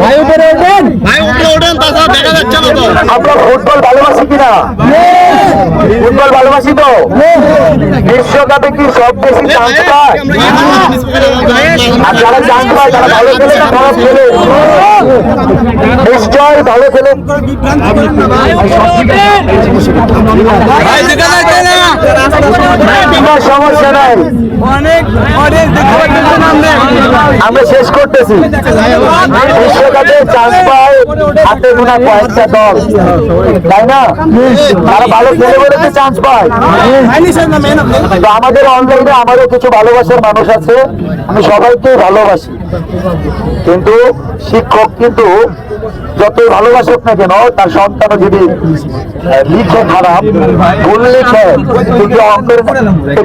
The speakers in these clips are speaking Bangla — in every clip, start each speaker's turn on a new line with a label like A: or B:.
A: ভাই উপরে ওঠেন
B: ভাই উপরে ওঠেন তাছাড়া
C: ফুটবল ভালোবাসি তো? বিশ্বকাপে কি সব বেশি চান্স পায়? আর যারা চান্স পায় তারা ভালো খেলে না খারাপ খেলে? নিশ্চয় ভালো খেলে। সমস্যা নাই।
A: আমরা
C: শেষ করতেছি। বিশ্বকাপে চান্স পায় হাতে গোনা কয়েকটা দল। তাই না? তারা ভালো খেলে বলে চান্স পায়। তো আমাদের অনলাইনে আমারও কিছু ভালোবাসার মানুষ আছে আমি সবাইকে ভালোবাসি। কিন্তু শিক্ষক কিন্তু যতই ভালোবাসুক না কেন তার সন্তানও যদি লিখে খারাপ ভুল লিখে কিন্তু অঙ্কের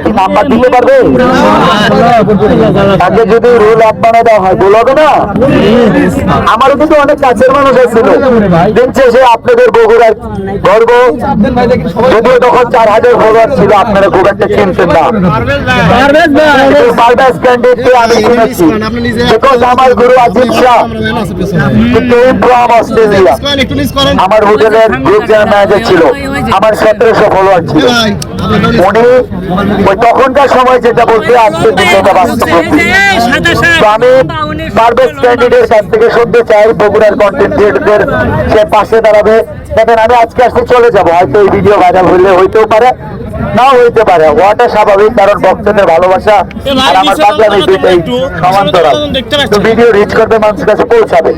C: কি নাম্বার দিতে পারবে? তাকে যদি রোল বানায় দেওয়া হয় ভুল হবে না? আমারও কিন্তু অনেক কাছের মানুষ ছিল দিচ্ছে সে আপনাদের বগুড়ার গর্ব। যদিও তখন চার হাজার ফলোয়ার ছিল আপনারা খুব একটা চিনতেন না। পারভেজ ক্যান্ডিডেটকে আমি বিকজ আমার গুরু আজিম শাহ। ফ্রম আমার হোটেলের গ্রুপ জেনারেল ম্যানেজার ছিল। আমার সতেরোশো ফলোয়ার ছিল। উনি ওই তখনকার সময় যেটা আজকে দুটোটা বাস্তব। তো আমি পারভেজ ক্যান্ডিডেট কাছ থেকে শুনতে চাই বগুড়ার কন্টেন্ট ক্রিয়েটরদের সে পাশে দাঁড়াবে। দেখেন আমি আজকে আসতে চলে যাব। হয়তো এই ভিডিও ভাইরাল হইলে হইতেও পারে নাও হইতে পারে। ওয়াটা স্বাভাবিক কারণ ভক্তদের ভালোবাসা আর আমার বাংলাদেশ দুইটাই সমান্তরাল। ভিডিও রিচ করবে মানুষের কাছে পৌঁছাবে।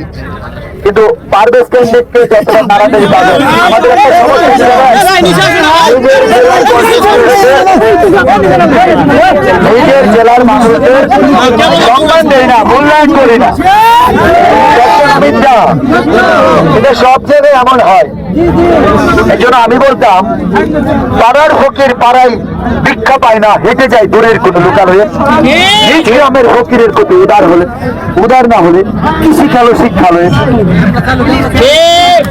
C: কিন্তু পারভেজ ক্যান্ডিডেটকে যতটা তাড়াতাড়ি পাবে আমাদের একটা সমস্যা ছিল নিজের জেলায় content creator নিজের জেলার মানুষদের সম্মান দেয় না, মূল্যায়ন না। মিথ্যা। এটা সব জায়গায় এমন হয়। এই জন্য আমি বলতাম, পাড়ার ফকির ভিক্ষা পায় না, হেঁটে যায় দূরের কোনো লোকাল হয়ে। নিজ গ্রামের ফকিরের প্রতি উদার হলে, উদার না হলে কি শিখালো শিক্ষালো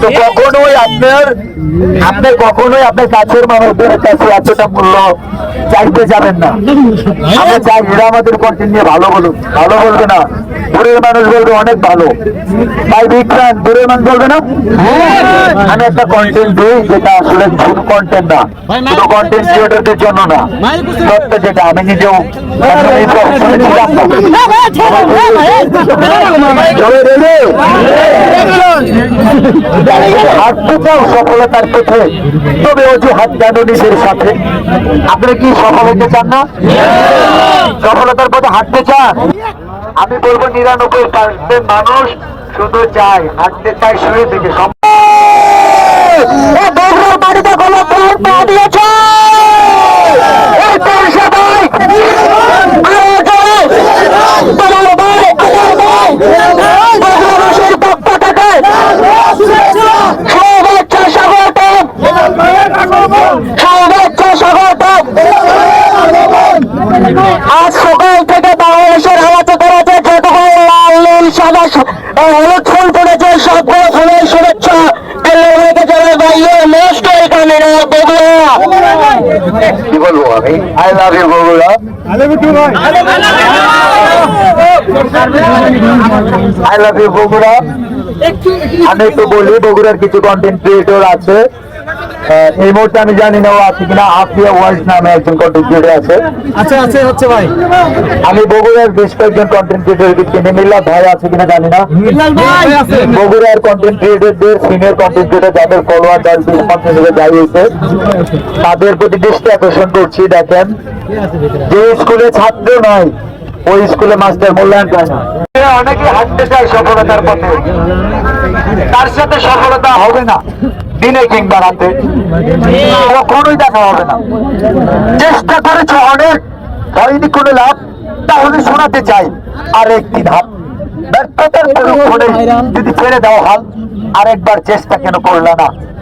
C: তো কখনোই আপনার আপনি কখনোই আপনার কাছের মানুষদের কাছে এতটা মূল্য চাইতে যাবেন না আমরা চাই এরা আমাদের কন্টেন্ট নিয়ে ভালো বলুক ভালো বলবে না দূরের মানুষ বলবে অনেক ভালো ভাই বিক্রান দূরের মানুষ বলবে না আমি একটা কন্টেন্ট দিই যেটা আসলে ভুল কন্টেন্ট না শুধু কন্টেন্ট ক্রিয়েটরদের জন্য না সত্য যেটা আমি নিজেও সফলতার পথে তবে অজুহাত কেন নিজের সাথে আপনি কি সফল হতে চান না? সফলতার পথে হাঁটতে চান? আমি বলব নিরানব্বই পার্সেন্ট মানুষ শুধু চায়, হাঁটতে চায় শুয়ে থেকে বাড়িতে কোনো প্রাণ পা দিয়েছে এই পয়সা ভাই আরও জোরে তোমার ভাই আমার ভাই বাংলাদেশের পক্ষ থেকে শুভেচ্ছা স্বাগতম শুভেচ্ছা স্বাগতম আজ সকাল থেকে বাংলাদেশের হাওয়াতে করেছে যতক্ষণ লাল নীল সাদা স- আহ, সবগুলো ফুলের শুভেচ্ছা। কি বলব আমি? আই বগুড়া। আই বগুড়া। আমি একটু বলি, বগুড়ার কিছু কন্টেন্ট ক্রিয়েটর আছে। এই মুহূর্তে আমি জানি না ও আছে কিনা আফিয়া ওয়ার্ল্ড নামে একজন কন্টেন্ট ক্রিয়েটর আছে।
A: আচ্ছা আছে হচ্ছে ভাই।
C: আমি বগুড়ার বেশ কয়েকজন কন্টেন্ট ক্রিয়েটরকে চিনি মিল্লা ভাই আছে কিনা জানি না। বগুড়ার কন্টেন্ট ক্রিয়েটরদের সিনিয়র কন্টেন্ট ক্রিয়েটর যাদের ফলোয়ার দশ বিশ পঞ্চাশ হাজার যাই হয়েছে তাদের প্রতি দৃষ্টি আকর্ষণ করছি দেখেন। যে স্কুলে ছাত্র নয় ওই স্কুলে মাস্টার মূল্যায়ন পায় না। অনেকে হাঁটতে চায় সফলতার পথে। তার সাথে সফলতা হবে না। দিনে কিংবা রাতে। কখনোই দেখা হবে না। চেষ্টা করেছে অনেক, হয়নি কোনো লাভ। তাহলে শোনাতে চাই আর একটি ধাপ। ব্যর্থতার যদি ছেড়ে দেওয়া হয়, আরেকবার চেষ্টা কেন করলে না?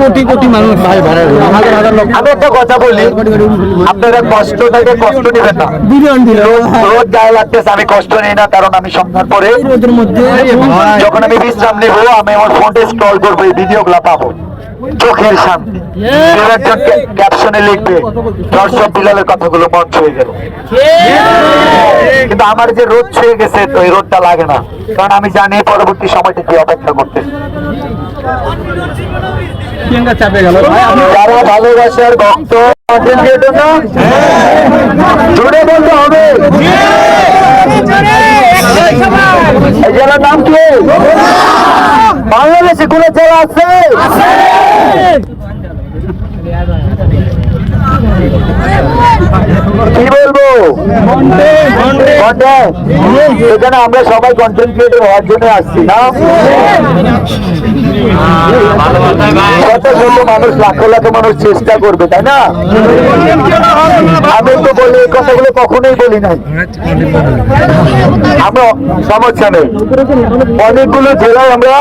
A: কোটি কোটি মানুষ ভাই
C: আমি একটা কথা বলি। আপনারা কষ্টটাকে কষ্ট নেবেন না। রোদ গায়ে লাগতেছে আমি কষ্ট নেই না কারণ আমি সন্ধ্যার পরে যখন আমি বিশ্রাম নেব আমি আমার ফোনটা স্টল করব এই ভিডিওগুলো পাবো। চোখের শান্তি কেউ একজন ক্যাপশনে লিখবে দর্শক বিলালের কথাগুলো মন ছুঁয়ে গেল। কিন্তু আমার যে রোদ ছুঁয়ে গেছে তো এই রোদটা লাগে না। কারণ আমি জানি পরবর্তী সময়টা কি অপেক্ষা করতে।
A: প্রিয়াঙ্কা চাপে গেল। ভাই
C: যারা ভালোবাসার ভক্ত content creator না জুড়ে বলতে হবে এই জেলার নাম কি কোন আছে? কি বলব? এখানে আমরা সবাই কন্টেন্ট ক্রিয়েটর হওয়ার জন্য আসছি না? শত মানুষ লাখো লাখো মানুষ চেষ্টা করবে তাই না? আমি তো বলি এই কথাগুলো কখনোই বলি নাই। আমরা সমস্যা নেই। অনেকগুলো জেলায় আমরা